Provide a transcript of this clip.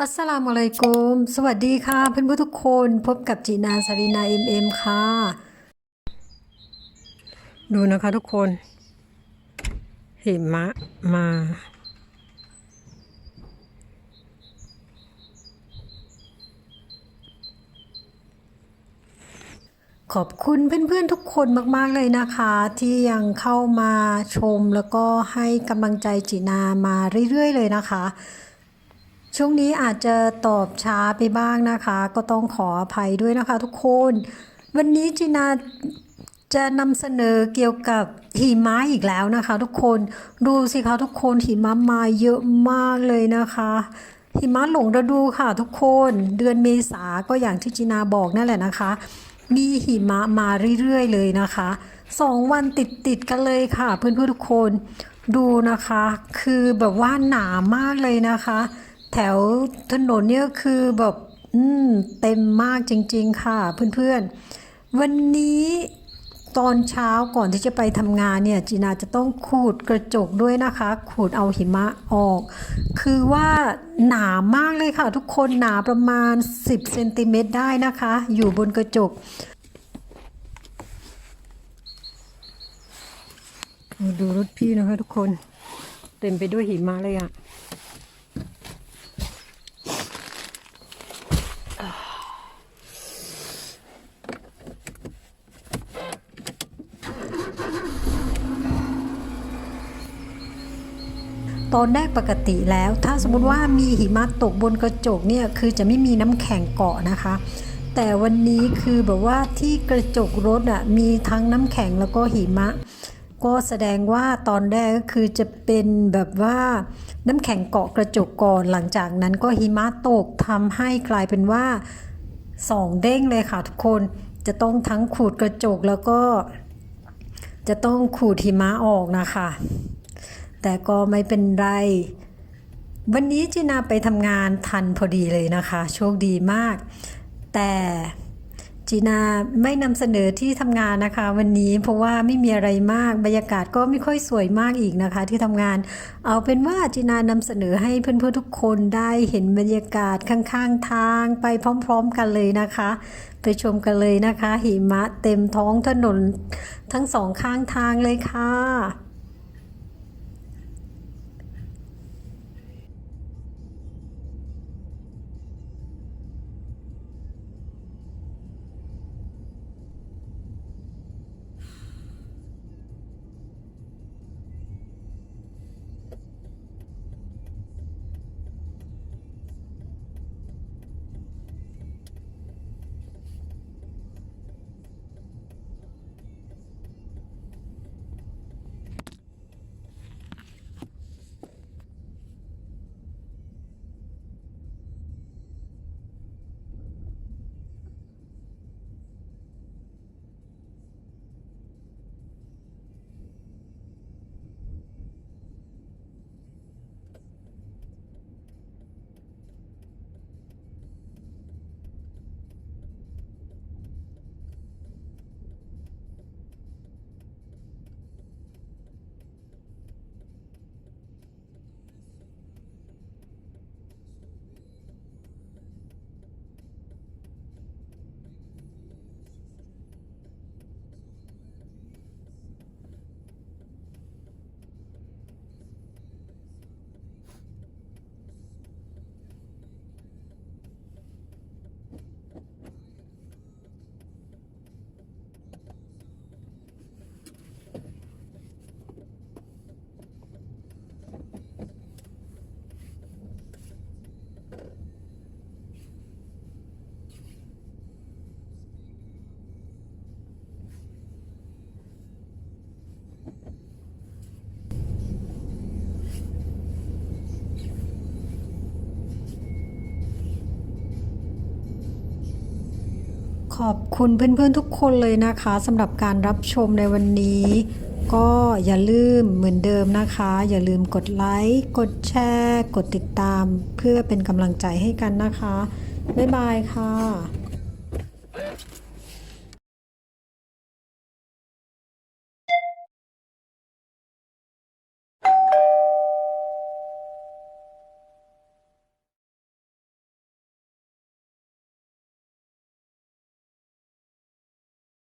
อัสสลามุอะลัยกุม สวัสดีค่ะ เพื่อนผู้ทุกคนพบกับจีนาสารีนาเอ็มเอ็มค่ะ ดูนะคะทุกคนหิมะมา ขอบคุณเพื่อนๆทุกคนมากๆเลยนะคะ ที่ยังเข้ามาชมแล้วก็ให้กำลังใจจีนามาเรื่อยๆเลยนะคะ ช่วงนี้อาจจะตอบช้าไปบ้างนะคะ ก็ต้องขออภัยด้วยนะคะทุกคน วันนี้จีนาจะนำเสนอเกี่ยวกับหิมะอีกแล้วนะคะ ทุกคนดูสิคะทุกคนหิมะมาเยอะมากเลยนะคะ หิมะหลงฤดูค่ะทุกคนเดือนเมษาก็อย่างที่จีนาบอกนั่นแหละนะคะ มีหิมะมาเรื่อยๆเลยนะคะสองวันติดติดๆกันเลยค่ะ เพื่อนๆทุกคนดูนะคะ คือแบบว่าหนามากเลยนะคะ แถวถนนเนี่ยคือแบบอืมเต็มมากจริง ๆ ค่ะ เพื่อนๆ วันนี้ตอนเช้าก่อนที่จะไปทำงานเนี่ยจีนาจะต้องขูดกระจกด้วยนะคะ ขูดเอาหิมะออก คือว่าหนามากเลยค่ะทุกคนหนาประมาณ 10เซนติเมตรได้นะคะ อยู่บนกระจกดูรถพี่นะคะทุกคน เต็มไปด้วยหิมะเลยอะ ตอนแรกปกติแล้ว ถ้าสมมติว่ามีหิมะตกบนกระจกเนี่ยคือจะไม่มีน้ำแข็งเกาะนะคะ แต่วันนี้คือแบบว่าที่กระจกรถอะมีทั้งน้ำแข็งแล้วก็หิมะ ก็แสดงว่าตอนแรกก็คือจะเป็นแบบว่าน้ำแข็งเกาะกระจกก่อนหลังจากนั้นก็หิมะตกทำให้กลายเป็นว่าสองเด้งเลยค่ะทุกคนจะต้องทั้งขูดกระจกแล้วก็ จะต้องขูดหิมะออกนะคะ แต่ก็ไม่เป็นไร วันนี้จินาไปทำงานทันพอดีเลยนะคะ โชคดีมาก แต่จีนาไม่นำเสนอที่ทำงานนะคะ วันนี้เพราะว่าไม่มีอะไรมากบรรยากาศก็ไม่ค่อยสวยมากอีกนะคะ ที่ทำงาน เอาเป็นว่าจีนานำเสนอให้เพื่อนๆทุกคนได้เห็นบรรยากาศข้างๆทางไปพร้อมๆกันเลยนะคะ ไปชมกันเลยนะคะ หิมะเต็มท้องถนนทั้งสองข้างทางเลยค่ะ ขอบคุณเพื่อนๆทุกคนเลยนะคะสำหรับการรับชมในวันนี้ ก็อย่าลืมเหมือนเดิมนะคะ อย่าลืมกดไลค์กดแชร์ กดติดตาม เพื่อเป็นกำลังใจให้กันนะคะ บ๊ายบายค่ะ